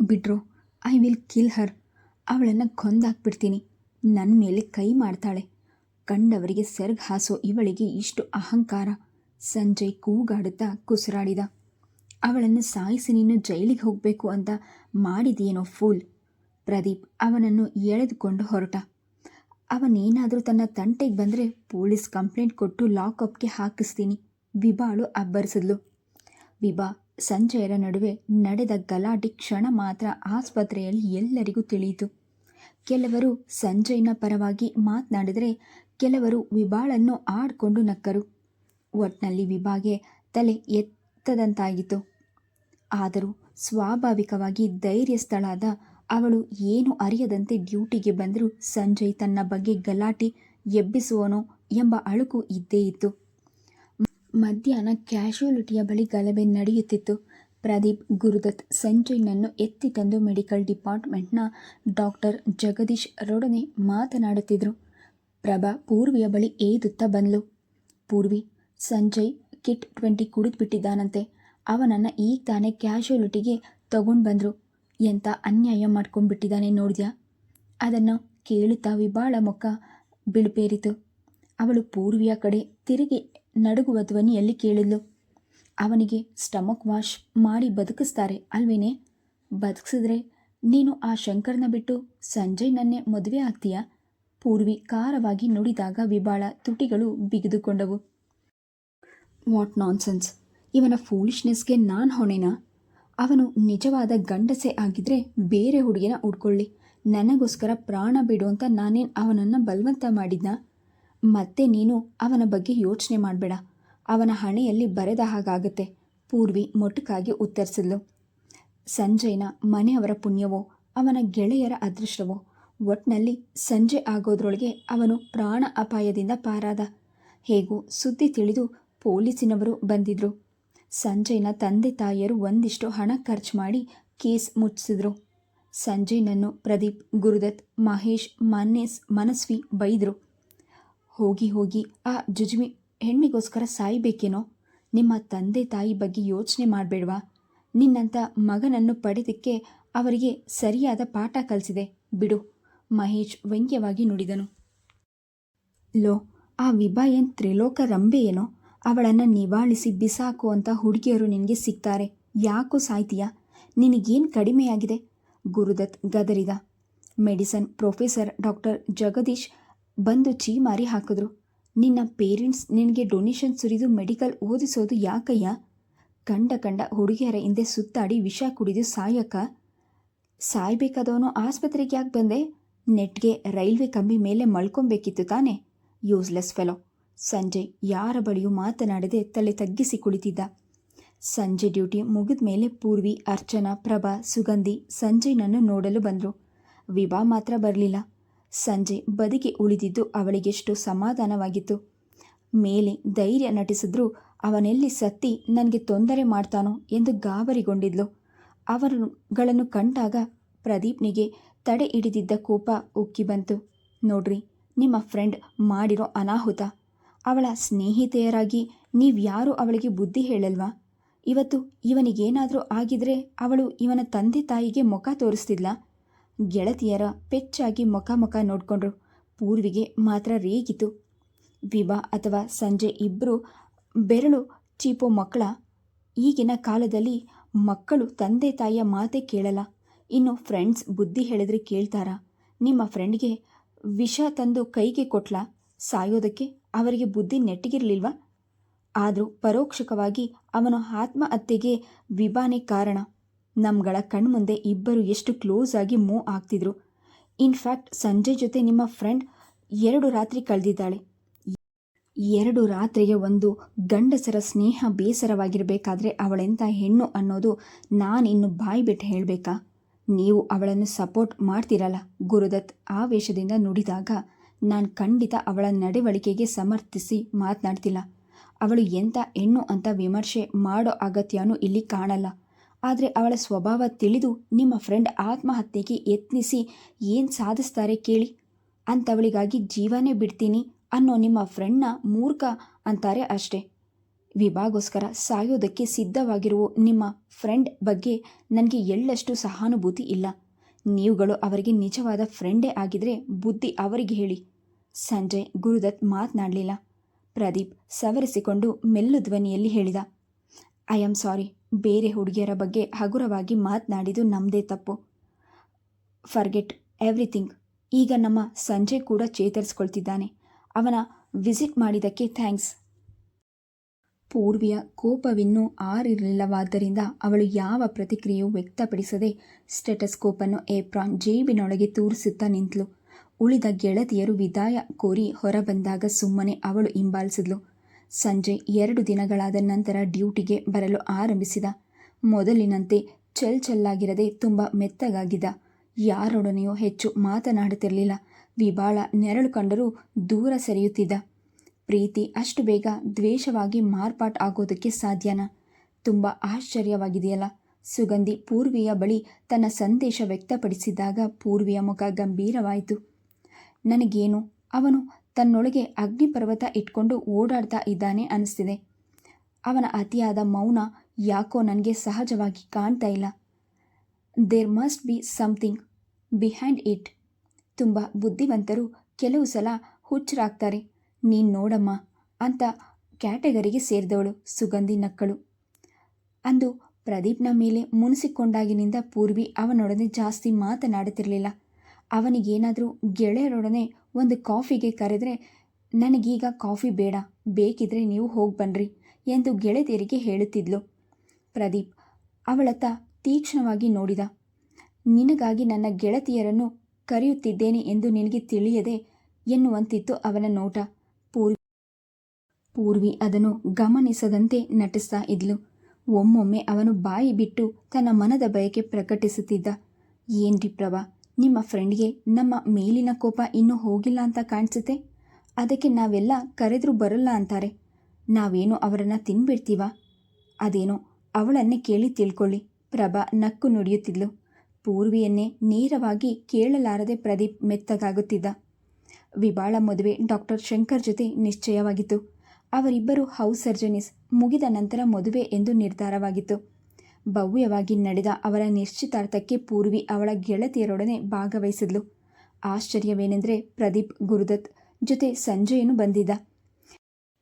ಬಿಟ್ರು. I will kill her ಅವಳನ್ನು ಕೊಂದಾಕ್ಬಿಡ್ತೀನಿ. ನನ್ನ ಮೇಲೆ ಕೈ ಮಾಡ್ತಾಳೆ. ಕಂಡವರಿಗೆ ಸೆರ್ಗ್ ಹಾಸೋ ಇವಳಿಗೆ ಇಷ್ಟು ಅಹಂಕಾರ. ಸಂಜಯ್ ಕೂಗಾಡುತ್ತಾ ಕುಸಿರಾಡಿದ. ಅವಳನ್ನು ಸಾಯಿಸಿ ನೀನು ಜೈಲಿಗೆ ಹೋಗಬೇಕು ಅಂತ ಮಾಡಿದೆಯೇನೋ ಫೂಲ್. ಪ್ರದೀಪ್ ಅವನನ್ನು ಎಳೆದುಕೊಂಡು ಹೊರಟ. ಅವನೇನಾದರೂ ತನ್ನ ತಂಟೆಗೆ ಬಂದರೆ ಪೊಲೀಸ್ ಕಂಪ್ಲೇಂಟ್ ಕೊಟ್ಟು ಲಾಕಪ್ಗೆ ಹಾಕಿಸ್ತೀನಿ. ವಿಭಾಳು ಅಬ್ಬರಿಸಿದ್ಲು. ವಿಭಾ ಸಂಜಯರ ನಡುವೆ ನಡೆದ ಗಲಾಟೆ ಕ್ಷಣ ಮಾತ್ರ ಆಸ್ಪತ್ರೆಯಲ್ಲಿ ಎಲ್ಲರಿಗೂ ತಿಳಿಯಿತು. ಕೆಲವರು ಸಂಜಯ್ನ ಪರವಾಗಿ ಮಾತನಾಡಿದರೆ ಕೆಲವರು ವಿಭಾಳನ್ನು ಆಡ್ಕೊಂಡು ನಕ್ಕರು. ಒಟ್ನಲ್ಲಿ ವಿಭಾಗೆ ತಲೆ ಎತ್ತದಂತಾಗಿತ್ತು. ಆದರೂ ಸ್ವಾಭಾವಿಕವಾಗಿ ಧೈರ್ಯಸ್ಥಳಾದ ಅವಳು ಏನು ಅರಿಯದಂತೆ ಡ್ಯೂಟಿಗೆ ಬಂದರೂ ಸಂಜಯ್ ತನ್ನ ಬಗ್ಗೆ ಗಲಾಟೆ ಎಬ್ಬಿಸುವನೋ ಎಂಬ ಅಳುಕು ಇದ್ದೇ ಇತ್ತು. ಮಧ್ಯಾಹ್ನ ಕ್ಯಾಶುಯಾಲಿಟಿಯ ಬಳಿ ಗಲಭೆ ನಡೆಯುತ್ತಿತ್ತು. ಪ್ರದೀಪ್, ಗುರುದತ್ ಸಂಜಯ್ನನ್ನು ಎತ್ತಿ ತಂದು ಮೆಡಿಕಲ್ ಡಿಪಾರ್ಟ್ಮೆಂಟ್ನ ಡಾಕ್ಟರ್ ಜಗದೀಶ್ ರೊಡನೆ ಮಾತನಾಡುತ್ತಿದ್ದರು ಪ್ರಭಾ ಪೂರ್ವಿಯ ಬಳಿ ಏದುತ್ತಾ ಬಂದ್ಲು. ಪೂರ್ವಿ, ಸಂಜಯ್ ಕಿಟ್ ಟ್ವೆಂಟಿ ಕುಡಿದ್ಬಿಟ್ಟಿದ್ದಾನಂತೆ. ಅವನನ್ನು ಈಗ ತಾನೇ ಕ್ಯಾಶುಯಾಲಿಟಿಗೆ ತಗೊಂಡು ಬಂದರು. ಎಂಥ ಅನ್ಯಾಯ ಮಾಡ್ಕೊಂಡ್ಬಿಟ್ಟಿದ್ದಾನೆ ನೋಡಿದ್ಯಾ? ಅದನ್ನು ಕೇಳುತ್ತಾ ವಿಬಾಳ ಮುಖ ಬಿಳುಪೇರಿತು. ಅವಳು ಪೂರ್ವಿಯ ಕಡೆ ತಿರುಗಿ ನಡುಗುವ ಧ್ವನಿಯಲ್ಲಿ ಕೇಳಿದ್ಲು. ಅವನಿಗೆ ಸ್ಟಮಕ್ ವಾಶ್ ಮಾಡಿ ಬದುಕಿಸ್ತಾರೆ ಅಲ್ವೇನೆ? ಬದುಕಿಸಿದ್ರೆ ನೀನು ಆ ಶಂಕರ್ನ ಬಿಟ್ಟು ಸಂಜಯ್ ನನ್ನೇ ಮದುವೆ ಆಗ್ತೀಯ? ಪೂರ್ವಿ ಖಾರವಾಗಿ ನುಡಿದಾಗ ವಿಭಾಳ ತುಟಿಗಳು ಬಿಗಿದುಕೊಂಡವು. What nonsense. ಇವನ ಫೂಲಿಶ್ನೆಸ್ಗೆ ನಾನು ಹೊಣೆನಾ? ಅವನು ನಿಜವಾದ ಗಂಡಸೆ ಆಗಿದ್ರೆ ಬೇರೆ ಹುಡುಗಿನ ಉಡ್ಕೊಳ್ಳಿ ನನಗೋಸ್ಕರ ಪ್ರಾಣ ಬಿಡು ಅಂತ ನಾನೇನು ಅವನನ್ನು ಬಲವಂತ ಮಾಡಿದ್ನಾ? ಮತ್ತೆ ನೀನು ಅವನ ಬಗ್ಗೆ ಯೋಚನೆ ಮಾಡಬೇಡ. ಅವನ ಹಣೆಯಲ್ಲಿ ಬರೆದ ಹಾಗಾಗುತ್ತೆ. ಪೂರ್ವಿ ಮೊಟಕಾಗಿ ಉತ್ತರಿಸಿದ್ಲು. ಸಂಜಯ್ನ ಮನೆಯವರ ಪುಣ್ಯವೋ, ಅವನ ಗೆಳೆಯರ ಅದೃಷ್ಟವೋ? ಒಟ್ನಲ್ಲಿ ಸಂಜೆ ಆಗೋದ್ರೊಳಗೆ ಅವನು ಪ್ರಾಣ ಅಪಾಯದಿಂದ ಪಾರಾದ. ಹೇಗೂ ಸುದ್ದಿ ತಿಳಿದು ಪೊಲೀಸಿನವರು ಬಂದಿದ್ರು. ಸಂಜಯ್ನ ತಂದೆ ತಾಯಿಯರು ಒಂದಿಷ್ಟು ಹಣ ಖರ್ಚು ಮಾಡಿ ಕೇಸ್ ಮುಚ್ಚಿಸಿದ್ರು. ಸಂಜಯ್ನನ್ನು ಪ್ರದೀಪ್, ಗುರುದತ್, ಮಹೇಶ್ ಮನ್ನೇಸ್ ಮನಸ್ವಿ ಬೈದರು. ಹೋಗಿ ಹೋಗಿ ಆ ಜುಜುಮಿ ಹೆಣ್ಣಿಗೋಸ್ಕರ ಸಾಯಬೇಕೇನೋ? ನಿಮ್ಮ ತಂದೆ ತಾಯಿ ಬಗ್ಗೆ ಯೋಚನೆ ಮಾಡಬೇಡ್ವಾ? ನಿನ್ನಂಥ ಮಗನನ್ನು ಪಡೆದಕ್ಕೆ ಅವರಿಗೆ ಸರಿಯಾದ ಪಾಠ ಕಲಿಸಿದೆ. ಬಿಡು. ಮಹೇಶ್ ವ್ಯಂಗ್ಯವಾಗಿ ನುಡಿದನು. ಲೋ, ಆ ವಿಭಾ ಏನು ತ್ರಿಲೋಕ ರಂಬೆ ಏನೋ ಅವಳನ್ನು ನಿವಾಳಿಸಿ ಬಿಸಾಕು ಅಂತ ಹುಡುಗಿಯರು ನಿನಗೆ ಸಿಗ್ತಾರೆ. ಯಾಕೋ ಸಾಯ್ತೀಯಾ? ನಿನಗೇನು ಕಡಿಮೆಯಾಗಿದೆ? ಗುರುದತ್ ಗದರಿದ. ಮೆಡಿಸನ್ ಪ್ರೊಫೆಸರ್ ಡಾಕ್ಟರ್ ಜಗದೀಶ್ ಬಂದು ಚೀಮಾರಿ ಹಾಕಿದ್ರು. ನಿನ್ನ ಪೇರೆಂಟ್ಸ್ ನಿನಗೆ ಡೊನೇಷನ್ ಸುರಿದು ಮೆಡಿಕಲ್ ಓದಿಸೋದು ಯಾಕಯ್ಯ? ಕಂಡ ಕಂಡ ಹುಡುಗಿಯರ ಹಿಂದೆ ಸುತ್ತಾಡಿ ವಿಷ ಕುಡಿದು ಸಾಯಕ್ಕ. ಸಾಯ್ಬೇಕಾದವನು ಆಸ್ಪತ್ರೆಗೆ ಯಾಕೆ ಬಂದೆ? ನೆಟ್ಗೆ ರೈಲ್ವೆ ಕಂಬಿ ಮೇಲೆ ಮಳ್ಕೊಬೇಕಿತ್ತು ತಾನೆ? Useless fellow. ಸಂಜೆ ಯಾರ ಬಳಿಯೂ ಮಾತನಾಡದೆ ತಲೆ ತಗ್ಗಿಸಿ ಕುಳಿತಿದ್ದ. ಸಂಜೆ ಡ್ಯೂಟಿ ಮುಗಿದ ಮೇಲೆ ಪೂರ್ವಿ, ಅರ್ಚನಾ, ಪ್ರಭಾ, ಸುಗಂಧಿ ಸಂಜಯ್ನನ್ನು ನೋಡಲು ಬಂದರು. ವಿಭಾ ಮಾತ್ರ ಬರಲಿಲ್ಲ. ಸಂಜೆ ಬದುಕಿ ಉಳಿದಿದ್ದು ಅವಳಿಗೆಷ್ಟು ಸಮಾಧಾನವಾಗಿತ್ತು. ಮೇಲೆ ಧೈರ್ಯ ನಟಿಸಿದ್ರು ಅವನೆಲ್ಲಿ ಸತ್ತಿ ನನಗೆ ತೊಂದರೆ ಮಾಡ್ತಾನೋ ಎಂದು ಗಾಬರಿಗೊಂಡಿದ್ಲು. ಅವರುಗಳನ್ನು ಕಂಡಾಗ ಪ್ರದೀಪ್ನಿಗೆ ತಡೆ ಹಿಡಿದಿದ್ದ ಕೋಪ ಉಕ್ಕಿ ಬಂತು. ನೋಡ್ರಿ, ನಿಮ್ಮ ಫ್ರೆಂಡ್ ಮಾಡಿರೋ ಅನಾಹುತ. ಅವಳ ಸ್ನೇಹಿತೆಯರಾಗಿ ನೀವ್ಯಾರೂ ಅವಳಿಗೆ ಬುದ್ಧಿ ಹೇಳಲ್ವಾ? ಇವತ್ತು ಇವನಿಗೇನಾದರೂ ಆಗಿದ್ರೆ ಅವಳು ಇವನ ತಂದೆ ತಾಯಿಗೆ ಮುಖ ತೋರಿಸ್ತಿದ್ಲ? ಗೆಳತಿಯರ ಪೆಚ್ಚಾಗಿ ಮುಖ ಮುಖ ನೋಡಿಕೊಂಡ್ರು. ಪೂರ್ವಿಗೆ ಮಾತ್ರ ರೇಗಿತು ವಿಭಾ ಅಥವಾ ಸಂಜೆ ಇಬ್ಬರು ಬೆರಳು ಚೀಪೋ ಮಕ್ಕಳ ಈಗಿನ ಕಾಲದಲ್ಲಿ ಮಕ್ಕಳು ತಂದೆ ತಾಯಿಯ ಮಾತೇ ಕೇಳಲ್ಲ. ಇನ್ನು ಫ್ರೆಂಡ್ಸ್ ಬುದ್ಧಿ ಹೇಳಿದ್ರೆ ಕೇಳ್ತಾರಾ. ನಿಮ್ಮ ಫ್ರೆಂಡ್ಗೆ ವಿಷ ತಂದು ಕೈಗೆ ಕೊಟ್ಲ. ಸಾಯೋದಕ್ಕೆ ಅವರಿಗೆ ಬುದ್ಧಿ ನೆಟ್ಟಿಗಿರಲಿಲ್ವಾ? ಆದರೂ ಪರೋಕ್ಷಕವಾಗಿ ಅವನ ಆತ್ಮಹತ್ಯೆಗೆ ವಿಭಾನೆ ಕಾರಣ. ನಮ್ಗಳ ಕಣ್ಮುಂದೆ ಇಬ್ಬರು ಎಷ್ಟು ಕ್ಲೋಸ್ ಆಗಿ ಮೂವ್ ಆಗ್ತಿದ್ರು. ಇನ್ಫ್ಯಾಕ್ಟ್ ಸಂಜೆ ಜೊತೆ ನಿಮ್ಮ ಫ್ರೆಂಡ್ ಎರಡು ರಾತ್ರಿ ಕಳೆದಿದ್ದಾಳೆ. ಎರಡು ರಾತ್ರಿಗೆ ಒಂದು ಗಂಡಸರ ಸ್ನೇಹ ಬೇಸರವಾಗಿರಬೇಕಾದ್ರೆ ಅವಳೆಂಥ ಹೆಣ್ಣು ಅನ್ನೋದು ನಾನಿನ್ನು ಬಾಯಿ ಬಿಟ್ಟು ಹೇಳಬೇಕಾ? ನೀವು ಅವಳನ್ನು ಸಪೋರ್ಟ್ ಮಾಡ್ತಿರಲ್ಲ? ಗುರುದತ್ ಆವೇಶದಿಂದ ನುಡಿದಾಗ ನಾನು ಖಂಡಿತ ಅವಳ ನಡವಳಿಕೆಗೆ ಸಮರ್ಥಿಸಿ ಮಾತನಾಡ್ತಿಲ್ಲ. ಅವಳು ಎಂಥ ಹೆಣ್ಣು ಅಂತ ವಿಮರ್ಶೆ ಮಾಡೋ ಅಗತ್ಯನೂ ಇಲ್ಲಿ ಕಾಣಲ್ಲ. ಆದರೆ ಅವಳ ಸ್ವಭಾವ ತಿಳಿದು ನಿಮ್ಮ ಫ್ರೆಂಡ್ ಆತ್ಮಹತ್ಯೆಗೆ ಯತ್ನಿಸಿ ಏನು ಸಾಧಿಸ್ತಾರೆ ಕೇಳಿ? ಅಂಥವಳಿಗಾಗಿ ಜೀವನೇ ಬಿಡ್ತೀನಿ ಅನ್ನೋ ನಿಮ್ಮ ಫ್ರೆಂಡ್ನ ಮೂರ್ಖ ಅಂತಾರೆ ಅಷ್ಟೇ. ವಿಭಾಗೋಸ್ಕರ ಸಾಯೋದಕ್ಕೆ ಸಿದ್ಧವಾಗಿರುವ ನಿಮ್ಮ ಫ್ರೆಂಡ್ ಬಗ್ಗೆ ನನಗೆ ಎಳ್ಳಷ್ಟು ಸಹಾನುಭೂತಿ ಇಲ್ಲ. ನೀವುಗಳು ಅವರಿಗೆ ನಿಜವಾದ ಫ್ರೆಂಡೇ ಆಗಿದ್ರೆ ಬುದ್ಧಿ ಅವರಿಗೆ ಹೇಳಿ. ಸಂಜಯ್ ಗುರುದತ್ ಮಾತನಾಡಲಿಲ್ಲ. ಪ್ರದೀಪ್ ಸವರಿಸಿಕೊಂಡು ಮೆಲ್ಲು ಧ್ವನಿಯಲ್ಲಿ ಹೇಳಿದ ಐ ಆಮ್ ಸಾರಿ ಬೇರೆ ಹುಡುಗಿಯರ ಬಗ್ಗೆ ಹಗುರವಾಗಿ ಮಾತನಾಡಿದ್ದು ನಮ್ಮದೇ ತಪ್ಪು. Forget everything. ಈಗ ನಮ್ಮ ಸಂಜೆ ಕೂಡ ಚೇತರಿಸ್ಕೊಳ್ತಿದ್ದಾನೆ. ಅವನ ವಿಸಿಟ್ ಮಾಡಿದ್ದಕ್ಕೆ ಥ್ಯಾಂಕ್ಸ್. ಪೂರ್ವಿಯ ಕೋಪವಿನ್ನೂ ಆರಿರಲಿಲ್ಲವಾದ್ದರಿಂದ ಅವಳು ಯಾವ ಪ್ರತಿಕ್ರಿಯೆಯೂ ವ್ಯಕ್ತಪಡಿಸದೆ ಸ್ಟೆಟಸ್ಕೋಪನ್ನು ಏಪ್ರಾನ್ ಜೇಬಿನೊಳಗೆ ತೂರಿಸುತ್ತಾ ನಿಂತಳು ಉಳಿದ ಗೆಳತಿಯರು ವಿದಾಯ ಕೋರಿ ಹೊರಬಂದಾಗ ಸುಮ್ಮನೆ ಅವಳು ಹಿಂಬಾಲಿಸಿದ್ಲು. ಸಂಜೆ ಎರಡು ದಿನಗಳಾದ ನಂತರ ಡ್ಯೂಟಿಗೆ ಬರಲು ಆರಂಭಿಸಿದ. ಮೊದಲಿನಂತೆ ಚೆಲ್ ಚೆಲ್ಲಾಗಿರದೆ ತುಂಬ ಮೆತ್ತಗಾಗಿದ್ದ. ಯಾರೊಡನೆಯೂ ಹೆಚ್ಚು ಮಾತನಾಡುತ್ತಿರಲಿಲ್ಲ. ವಿಬಾಳ ನೆರಳು ಕಂಡರೂ ದೂರ ಸರಿಯುತ್ತಿದ್ದ. ಪ್ರೀತಿ ಅಷ್ಟು ಬೇಗ ದ್ವೇಷವಾಗಿ ಮಾರ್ಪಾಟ್ ಆಗೋದಕ್ಕೆ ಸಾಧ್ಯನ? ತುಂಬ ಆಶ್ಚರ್ಯವಾಗಿದೆಯಲ್ಲ. ಸುಗಂಧಿ ಪೂರ್ವಿಯ ಬಳಿ ತನ್ನ ಸಂದೇಶ ವ್ಯಕ್ತಪಡಿಸಿದಾಗ ಪೂರ್ವಿಯ ಮುಖ ಗಂಭೀರವಾಯಿತು. ನನಗೇನು? ಅವನು ತನ್ನೊಳಗೆ ಅಗ್ನಿಪರ್ವತ ಇಟ್ಕೊಂಡು ಓಡಾಡ್ತಾ ಇದ್ದಾನೆ ಅನಿಸ್ತಿದೆ ಅವನ ಅತಿಯಾದ ಮೌನ ಯಾಕೋ ನನಗೆ ಸಹಜವಾಗಿ ಕಾಣ್ತಾ ಇಲ್ಲ. There must be something behind it ತುಂಬ ಬುದ್ಧಿವಂತರು ಕೆಲವು ಸಲ ಹುಚ್ಚರಾಗ್ತಾರೆ. ನೀನು ನೋಡಮ್ಮ ಅಂತ ಕ್ಯಾಟಗರಿಗೆ ಸೇರಿದವಳು ಸುಗಂಧಿ ನಕ್ಕಳು. ಅಂದು ಪ್ರದೀಪ್ನ ಮೇಲೆ ಮುನಿಸಿಕೊಂಡಾಗಿನಿಂದ ಪೂರ್ವಿ ಅವನೊಡನೆ ಜಾಸ್ತಿ ಮಾತನಾಡುತ್ತಿರಲಿಲ್ಲ. ಅವನಿಗೇನಾದರೂ ಗೆಳೆಯರೊಡನೆ ಒಂದು ಕಾಫಿಗೆ ಕರೆದರೆ, ನನಗೀಗ ಕಾಫಿ ಬೇಡ, ಬೇಕಿದ್ರೆ ನೀವು ಹೋಗಿ ಬನ್ನಿರಿ ಎಂದು ಗೆಳೆತಿಯರಿಗೆ ಹೇಳುತ್ತಿದ್ಲು. ಪ್ರದೀಪ್ ಅವಳತ್ತ ತೀಕ್ಷ್ಣವಾಗಿ ನೋಡಿದ. ನಿನಗಾಗಿ ನನ್ನ ಗೆಳತಿಯರನ್ನು ಕರೆಯುತ್ತಿದ್ದೇನೆ ಎಂದು ನಿನಗೆ ತಿಳಿಯದೆ ಎನ್ನುವಂತಿತ್ತು ಅವನ ನೋಟ. ಪೂರ್ವಿ ಪೂರ್ವಿ ಅದನ್ನು ಗಮನಿಸದಂತೆ ನಟಿಸ್ತಾ ಇದ್ಲು. ಒಮ್ಮೊಮ್ಮೆ ಅವನು ಬಾಯಿ ಬಿಟ್ಟು ತನ್ನ ಮನದ ಬಯಕೆ ಪ್ರಕಟಿಸುತ್ತಿದ್ದ. ಏನ್ರಿ ಪ್ರಭಾ ನಿಮ್ಮ ಫ್ರೆಂಡ್ಗೆ ನಮ್ಮ ಮೇಲಿನ ಕೋಪ ಇನ್ನೂ ಹೋಗಿಲ್ಲ ಅಂತ ಕಾಣಿಸುತ್ತೆ? ಅದಕ್ಕೆ ನಾವೆಲ್ಲ ಕರೆದರೂ ಬರಲ್ಲ ಅಂತಾರೆ. ನಾವೇನು ಅವರನ್ನು ತಿನ್ಬಿಡ್ತೀವ? ಅದೇನೋ ಅವಳನ್ನೇ ಕೇಳಿ ತಿಳ್ಕೊಳ್ಳಿ. ಪ್ರಭಾ ನಕ್ಕು ನುಡಿಯುತ್ತಿದ್ಲು. ಪೂರ್ವಿಯನ್ನೇ ನೇರವಾಗಿ ಕೇಳಲಾರದೆ ಪ್ರದೀಪ್ ಮೆತ್ತಗಾಗುತ್ತಿದ್ದ. ವಿಬಾಳ ಮದುವೆ ಡಾಕ್ಟರ್ ಶಂಕರ್ ಜೊತೆ ನಿಶ್ಚಯವಾಗಿತ್ತು. ಅವರಿಬ್ಬರು ಹೌಸ್ ಸರ್ಜನಿಸ್ ಮುಗಿದ ನಂತರ ಮದುವೆ ಎಂದು ನಿರ್ಧಾರವಾಗಿತ್ತು. ಭವ್ಯವಾಗಿ ನಡೆದ ಅವರ ನಿಶ್ಚಿತಾರ್ಥಕ್ಕೆ ಪೂರ್ವಿ ಅವಳ ಗೆಳತಿಯರೊಡನೆ ಭಾಗವಹಿಸಿದ್ಲು. ಆಶ್ಚರ್ಯವೇನೆಂದರೆ ಪ್ರದೀಪ್, ಗುರುದತ್ ಜೊತೆ ಸಂಜಯನು ಬಂದಿದ್ದ.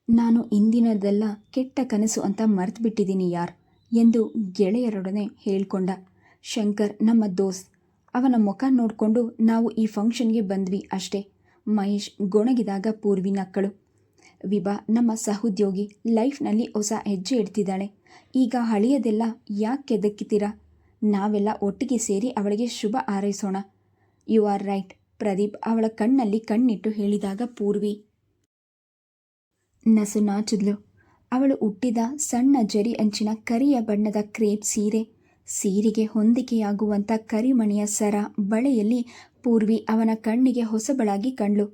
ನಾನು ಇಂದಿನದೆಲ್ಲ ಕೆಟ್ಟ ಕನಸು ಅಂತ ಮರ್ತ್ಬಿಟ್ಟಿದ್ದೀನಿ ಯಾರ್ ಎಂದು ಗೆಳೆಯರೊಡನೆ ಹೇಳ್ಕೊಂಡ. ಶಂಕರ್, ನಮ್ಮ ದೋಸ್ತ್. ಅವನ ಮುಖ ನೋಡಿಕೊಂಡು ನಾವು ಈ ಫಂಕ್ಷನ್ಗೆ ಬಂದ್ವಿ ಅಷ್ಟೇ. ಮಹೇಶ್ ಗೊಣಗಿದಾಗ ಪೂರ್ವಿ ನಕ್ಕಳು. ವಿಭಾ ನಮ್ಮ ಸಹೋದ್ಯೋಗಿ ಲೈಫ್ನಲ್ಲಿ ಹೊಸ ಹೆಜ್ಜೆ ಇಡ್ತಿದ್ದಾಳೆ. ಈಗ ಹಳೆಯದೆಲ್ಲ ಯಾಕೆ ಕೆದಕ್ಕಿತೀರಾ ನಾವೆಲ್ಲ ಒಟ್ಟಿಗೆ ಸೇರಿ ಅವಳಿಗೆ ಶುಭ ಹಾರೈಸೋಣ. You are right. ಪ್ರದೀಪ್ ಅವಳ ಕಣ್ಣಲ್ಲಿ ಕಣ್ಣಿಟ್ಟು ಹೇಳಿದಾಗ ಪೂರ್ವಿ. ನಸು ನಾಚಿದ್ಲು. ಅವಳು ಹುಟ್ಟಿದ ಸಣ್ಣ ಜರಿ ಅಂಚಿನ ಕರಿಯ ಬಣ್ಣದ ಕ್ರೇಪ್ ಸೀರೆ, ಸೀರೆಗೆ ಹೊಂದಿಕೆಯಾಗುವಂಥ ಕರಿಮಣಿಯ ಸರ ಬಳೆಯಲ್ಲಿ ಪೂರ್ವಿ ಅವನ ಕಣ್ಣಿಗೆ ಹೊಸಬಳಾಗಿ ಕಂಡ್ಳು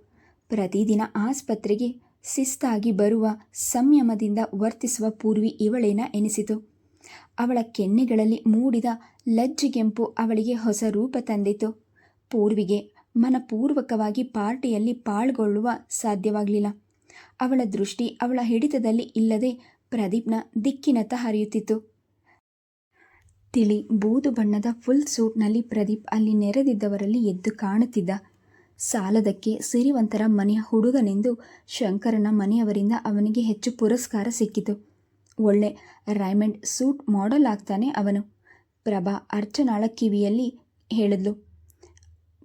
ಪ್ರತಿದಿನ ಆಸ್ಪತ್ರೆಗೆ ಶಿಸ್ತಾಗಿ ಬರುವ ಸಂಯಮದಿಂದ ವರ್ತಿಸುವ ಪೂರ್ವಿ ಇವಳೇನ ಎನಿಸಿತು. ಅವಳ ಕೆನ್ನೆಗಳಲ್ಲಿ ಮೂಡಿದ ಲಜ್ಜಿಗೆಂಪು ಅವಳಿಗೆ ಹೊಸ ರೂಪ ತಂದಿತು. ಪೂರ್ವಿಗೆ ಮನಪೂರ್ವಕವಾಗಿ ಪಾರ್ಟಿಯಲ್ಲಿ ಪಾಲ್ಗೊಳ್ಳುವ ಸಾಧ್ಯವಾಗಲಿಲ್ಲ. ಅವಳ ದೃಷ್ಟಿ ಅವಳ ಹಿಡಿತದಲ್ಲಿ ಇಲ್ಲದೆ ಪ್ರದೀಪ್ನ ದಿಕ್ಕಿನತ್ತ ಹರಿಯುತ್ತಿತ್ತು. ತಿಳಿ ಬೂದು ಬಣ್ಣದ ಫುಲ್ ಸೂಟ್ನಲ್ಲಿ ಪ್ರದೀಪ್ ಅಲ್ಲಿ ನೆರೆದಿದ್ದವರಲ್ಲಿ ಎದ್ದು ಕಾಣುತ್ತಿದ್ದ ಸಾಲದಕ್ಕೆ ಸಿರಿವಂತರ ಮನೆಯ ಹುಡುಗನೆಂದು ಶಂಕರನ ಮನೆಯವರಿಂದ ಅವನಿಗೆ ಹೆಚ್ಚು ಪುರಸ್ಕಾರ ಸಿಕ್ಕಿತು. ಒಳ್ಳೆ ರೈಮಂಡ್ ಸೂಟ್ ಮಾಡೆಲ್ ಆಗ್ತಾನೆ ಅವನು. ಪ್ರಭಾ ಅರ್ಚನಾಳ ಕಿವಿಯಲ್ಲಿ ಹೇಳಿದ್ಲು.